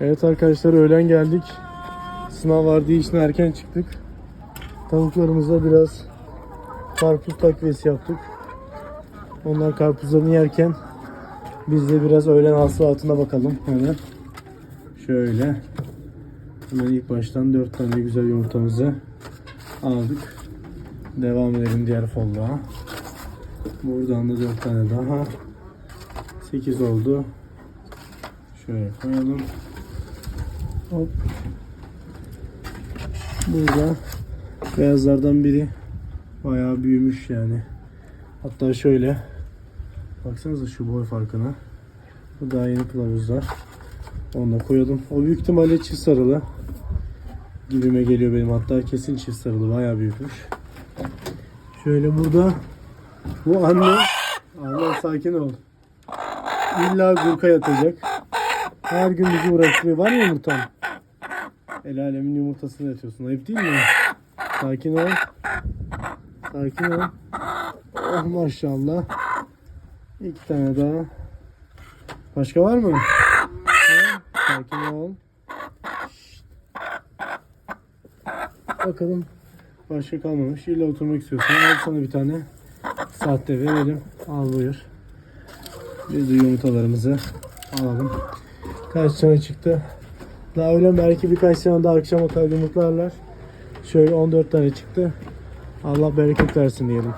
Evet arkadaşlar öğlen geldik. Sınav var diye için erken çıktık. Tavuklarımıza biraz karpuz takviyesi yaptık. Onlar karpuzlarını yerken biz de biraz öğlen hasılatına bakalım hemen. Şöyle. Hemen ilk baştan 4 tane güzel yumurtamızı aldık. Devam edelim diğer folluğa. Buradan da 4 tane daha. 8 oldu. Şöyle koyalım. Hop. Burada beyazlardan biri bayağı büyümüş yani. Hatta şöyle baksanıza şu boy farkına. Bu daha yeni kılavuzlar. Onu da koyalım. O büyük ihtimalle çift sarılı. Gibime geliyor benim. Hatta kesin çift sarılı. Bayağı büyükmüş. Şöyle burada bu anne Allah sakin ol. İlla gurka yatacak. Her gün bizi uğraştırıyor. Var mı yumurtan? El alemin yumurtasını yatıyorsun. Ayıp değil mi? Sakin ol. Sakin ol. Oh maşallah. İki tane daha. Başka var mı? Sakin ol. Şşt. Bakalım. Başka kalmamış. İlla oturmak istiyorsan al sana bir tane. Sahte verelim. Al buyur. Biz de yumurtalarımızı alalım. Kaç tane çıktı? Daha öğlen belki birkaç tane daha akşama kadar yumurtlarlar. Şöyle 14 tane çıktı. Allah bereket versin diyelim.